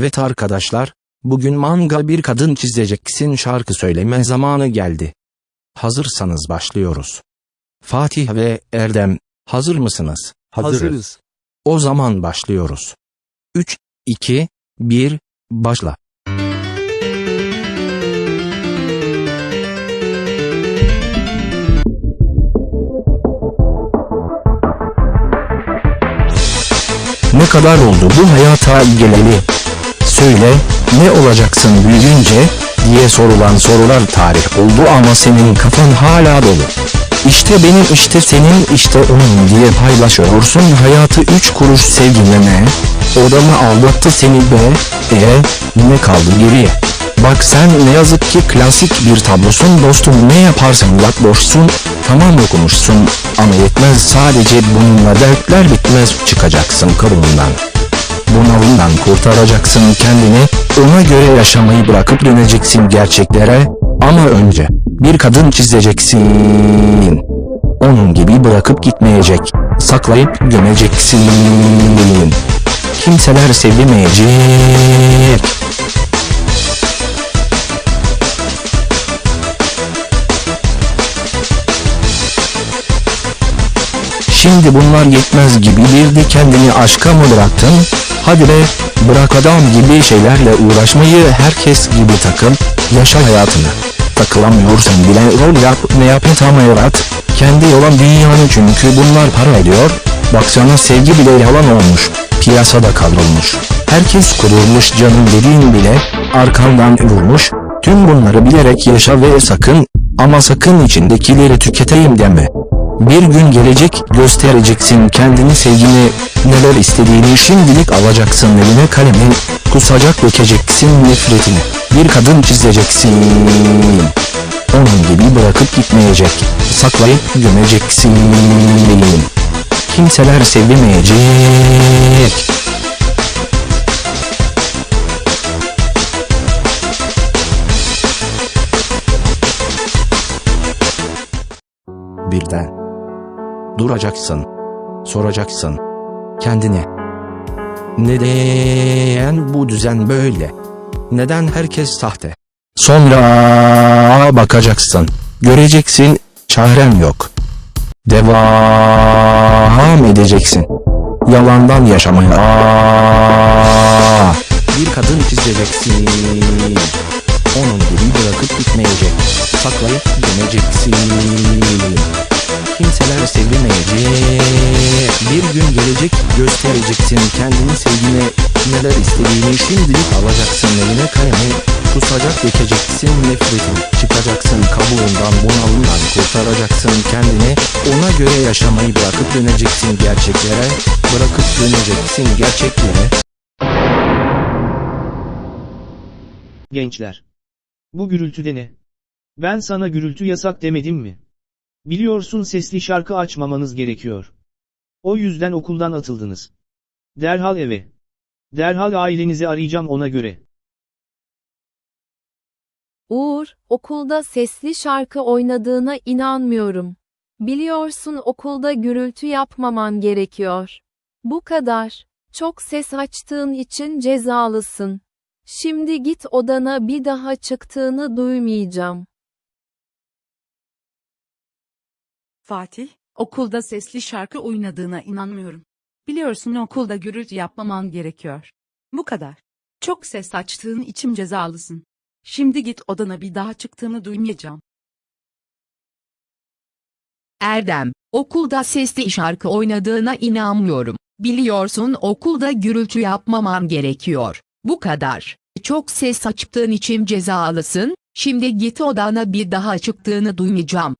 Evet arkadaşlar, bugün manga bir kadın çizeceksin şarkı söyleme zamanı geldi. Hazırsanız başlıyoruz. Fatih ve Erdem, hazır mısınız? Hazırız. O zaman başlıyoruz. 3, 2, 1, başla. Ne kadar oldu bu hayata geleli? Söyle, ne olacaksın büyüyünce? diye sorulan sorular tarih oldu ama senin kafan hala dolu. İşte benim işte senin işte onun diye paylaşıyorsun hayatı üç kuruş sevgileme. O da mı aldattı seni be? E ne kaldı geriye? Bak sen ne yazık ki klasik bir tablosun dostum ne yaparsan yap boşsun. Tamam okumuşsun ama yetmez sadece bununla dertler bitmez çıkacaksın kabuğundan. Bunalımdan kurtaracaksın kendini, ona göre yaşamayı bırakıp döneceksin gerçeklere. Ama önce bir kadın çizeceksin. Onun gibi bırakıp gitmeyecek, saklayıp gömeceksin. Kimseler sevmeyecek. Şimdi bunlar yetmez gibi bir de kendini aşka mı bıraktın? Hadi be, bırak adam gibi şeylerle uğraşmayı herkes gibi takıl, yaşa hayatını. Takılamıyorsan bile rol yap, ne yap tam yarat. Kendi olan dünyanı çünkü bunlar para ediyor. Baksana sevgi bile yalan olmuş, piyasada kavrulmuş. Herkes kurulmuş canım dediğin bile, arkandan vurmuş. Tüm bunları bilerek yaşa ve sakın, ama sakın içindekileri tüketeyim deme. Bir gün gelecek göstereceksin kendini sevgini neler istediğini şimdilik alacaksın eline kalemi kusacak dökeceksin nefretini. Bir kadın çizeceksin onun gibi bırakıp gitmeyecek saklayıp gömeceksin kimseler sevmeyecek. Birden duracaksın, soracaksın kendine. Neden bu düzen böyle? Neden herkes sahte? Sonra bakacaksın, göreceksin çaren yok. Devam edeceksin. Yalandan yaşamaya. Aa, bir kadın çizeceksin. Onun gibi bırakıp gitmeyecek. Saklayıp gömeceksin kimseler sevmeyecek. Gün gelecek göstereceksin kendini sevgine neler istediğini şimdilik alacaksın eline kalemi kusacak dökeceksin nefretini çıkacaksın kabuğundan bunalımdan kurtaracaksın kendini ona göre yaşamayı bırakıp döneceksin gerçeklere bırakıp döneceksin gerçeklere Gençler. Bu gürültüde ne? Ben sana gürültü yasak demedim mi? Biliyorsun sesli şarkı açmamanız gerekiyor. O yüzden okuldan atıldınız. Derhal eve. Derhal ailenizi arayacağım ona göre. Uğur, okulda sesli şarkı oynadığına inanmıyorum. Biliyorsun okulda gürültü yapmaman gerekiyor. Bu kadar. Çok ses açtığın için cezalısın. Şimdi git odana bir daha çıktığını duymayacağım. Fatih, okulda sesli şarkı oynadığına inanmıyorum. Biliyorsun okulda gürültü yapmaman gerekiyor. Bu kadar. Çok ses açtığın için cezalısın. Şimdi git odana bir daha çıktığını duymayacağım. Erdem, okulda sesli şarkı oynadığına inanmıyorum. Biliyorsun okulda gürültü yapmaman gerekiyor. Bu kadar. Çok ses açtığın için cezalısın. Şimdi git odana bir daha çıktığını duymayacağım.